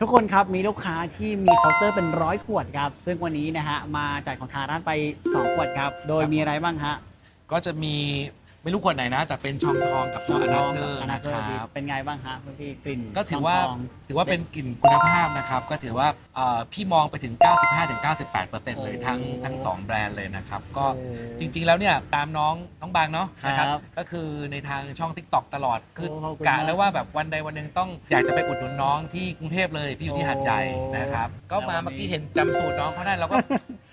ทุกคนครับมีลูกค้าที่มีเคาน์เตอร์เป็นร้อยขวดครับ ซึ่งวันนี้นะฮะมาจ่ายของทางร้านไป 2 ขวดครับ โดยครับมีอะไรบ้างฮะ ก็จะมี ไม่รู้ขวดไหนนะ แต่เป็นชองทองกับชองอนาเธอร์อนะเธคอรับ เป็นไงบ้างฮะคุณพี่กลิ่นก็ถือว่าทองถือว่าเป็นกลิ่นคุณภาพนะครับ ก็ถือว่าเอ่อพี่มองไปถึง 95-98%เลยทั้งทั้งสองแบรนด์เลยนะครับก็โอ้จริงๆแล้วเนี่ยตามน้องน้องบางเนาะครับนะครับก็คือในทางช่อง Tik t o k ตลอดคือโอ้ขอบคุณกะมากแล้วว่าแบบวันใดวันหนึ่งต้องอยากจะไปอุดหนุนน้องที่กรุงเทพเลยพี่อยู่ที่โอ้หาดใหญ่นะครับก็มาแล้ววันนี้ เมื่อกี้เห็นจำสูตรน้องเขาได้เราก็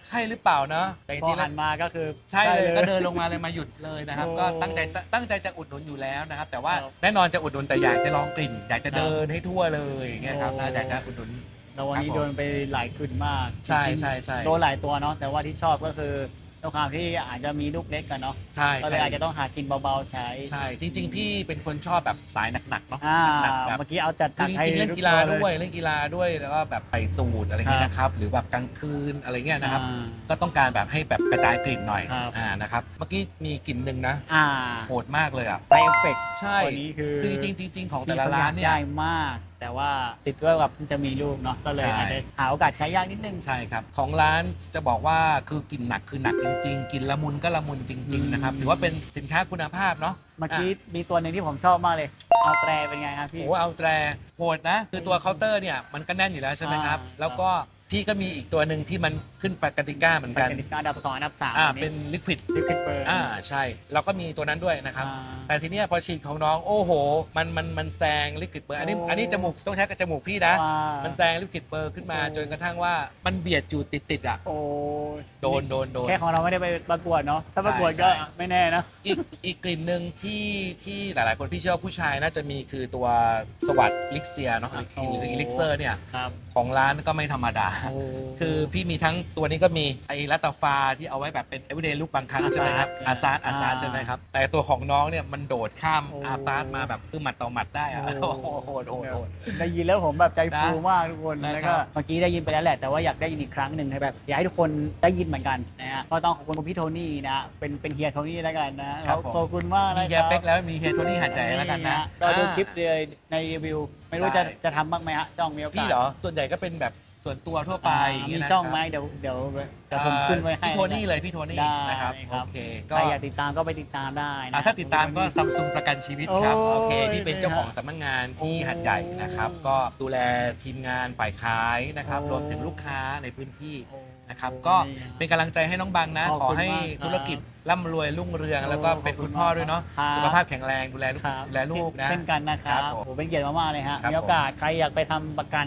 ใช่หรือเปล่าเนาะแต่จพอริงๆแล้หัวนมาก็คือใช่เลยก็เดินลงมาเลยมาหยุดเลยนะครับโอ้ก็ตั้งใจตั้งใจจะอุดหนุนอยู่แล้วนะครับ แต่ว่าครับแน่นอนจะอุดหนุนแต่อยากจะลองกลิ่น อยากจะครับเดินให้ทั่วเลยอย่างเงี้ยครับโอ้นะอยากจะอุดหนุนแต่วันนี้ครับผมโดนไปหลายกลิ่นมากใช่จริงๆใช่ใช่โดนหลายตัวเนาะแต่ว่าที่ชอบก็คือ ด้วยความที่อาจจะมีลูกเล็กกันเนาะใช่ก็เลใช่ยอาจจะต้องหากินเบาๆใช้ใช่จริง ๆ พี่เป็นคนชอบแบบสายหนักๆเนาะอ่าหนักๆแบบ เมื่อกี้เอาจัดคือจให้ริงๆเล่นทุกีฬาตัด้วยเล เล่นกีฬาด้วยแล้วก็แบบใส่สูทอะไรเงี้ยนะครับ หรือแบบกลางคืนอะไรเงี้ยนะครับอ่าก็ต้องการแบบให้แบบกระจายกลิ่นหน่อยครับ อ่านะครับเมื่อกี้มีกลิ่นหนึ่งนะอ่าโหดมากเลยอะไซเอฟเฟกใช่ตัวนี้คือคือจริงๆจริง ๆ ของแต่ละร้านเนี่ย ได้มาก แต่ว่าติดด้วยแบบมันจะมีลูกเนาะก็เลยใช่ อาจจะหาโอกาสใช้ยากนิดนึง ใช่ครับของร้านจะบอกว่าคือกลิ่นหนักคือหนักจริง ๆ กินละมุนก็ละมุนจริง ๆ นะครับ อืม ถือว่าเป็นสินค้าคุณภาพเนาะเมื่อกี้มีตัวหนึ่งที่ผมชอบมากเลย เอาแตรเป็นไงครับพี่ โอ้เอาแตรโหดนะ คือตัวเคาน์เตอร์เนี่ยมันก็แน่นอยู่แล้วใช่ไหมครับ อ่า แล้วก็ พี่ก็มีอีกตัวหนึ่งที่มันขึ้นปกติก้าเหมือนเป็กันนกติกาอันดับสองอันดับสามอ่าอันนี้เป็นลิควิดลิควิดเบิร์นอ่าใช่เราก็มีตัวนั้นด้วยนะครับ แต่ทีเนี้ยพอฉีดของน้องโอ้โห มันมันมันแซงลิควิดเบอร์อันนี้โอ้อันนี้จมูกต้องใช้กับจมูกพี่นะว่ามันแซงลิควิดเบอร์ขึ้นมาโอ้จนกระทั่งว่ามันเบียดอยู่ติดติดๆอะโอ้โดนโดนโดนแค่ของเราไม่ได้ไปประกวดเนาะถ้าประกวดใช่ก็ใช่ไม่แน่นะอีกอีกกลิ่นหนึ่งที่ที่หลาย ๆ คนพี่เชื่อว่าผู้ชายน่าจะมีคือตัวสวัสดลิกเซียเนาะหรือโอ้หรืออิลิกเซอร์เนี่ยครับของร้านก็ไม่ธรรมดาโอ้คือพี่มีทั้งตัวนี้ก็มีไอ้ลัตตาฟาที่เอาไว้แบบเป็น everyday look บางครั้งใช่ไหมครับอาอาซาซาร์ร์อาซาร์อ่าใช่ไหมครับ แต่ตัวของน้องเนี่ยมันโดดข้ามโอ้อาซาร์มาแบบคือหมัดต่อหมัดได้อะโอ้โอ้โหโหดโหดโหด ได้ยินแล้วผมแบบใจฟูนะมากทุกคนนะแล้วครัก็บ เมื่อกี้ได้ยินไปแล้วแหละแต่ว่าอยากได้ยินอีกครั้งหนึ่งให้แบบอยากให้ทุกคนได้ยินเหมือนกันนะฮะก็ต้องขอบคุณพี่โทนี่นะเป็นเป็นเฮียโทนี่แล้วกันนะครับผม ขอบคุณมากมีนะเฮีคยรับเป๊กแล้วมีเฮียโทนี่หัดใจแล้วกันนะเราดูอ่าคลิปเลยในรีวิว ไม่รู้จะได้ จะทำบ้างไหมฮะช่องมีโอกาส พี่เหรอส่วนใหญ่ก็เป็นแบบ ส่วนตัวทั่วไปอ่าอย่างมีเงี้ยนะช่องครับไหมเดี๋ยวเดี๋ยวจะผมขึ้นไว้ให้พี่โทนี่เลยพี่โทนี่ได้นะครับครัโอบเคใคก็รอยากติดตามก็ไปติดตามได้นะ อะถ้าติดตามก็ซัมซุงประกันชีวิตครับ โอ้ยโอเค พี่เป็นเจ้าของนะฮะสำนักงานที่หัดใหญ่นะครับ โอ้ก็ดูแลทีมงานฝ่ายขายนะครับโอ้รวมถึงลูกค้าในพื้นที่โอ้ นะครับโอ้ก็นี่เป็นกำลังใจให้น้องบังนะขอบขอคุณให้มากครับธุรกิจร่ำรวยรุ่งเรือง โอ้แล้วก็เป็นขอบคุคุณณพ่อด้วยเนาะครับ สุขภาพแข็งแรงดูแลลูกครับดูแลลูกนะ เช่นกันนะครัครับบผมโอ้เป็นเกียรติมากๆเลยฮะครับ มีโอกาสใครอยากไปทำประกัน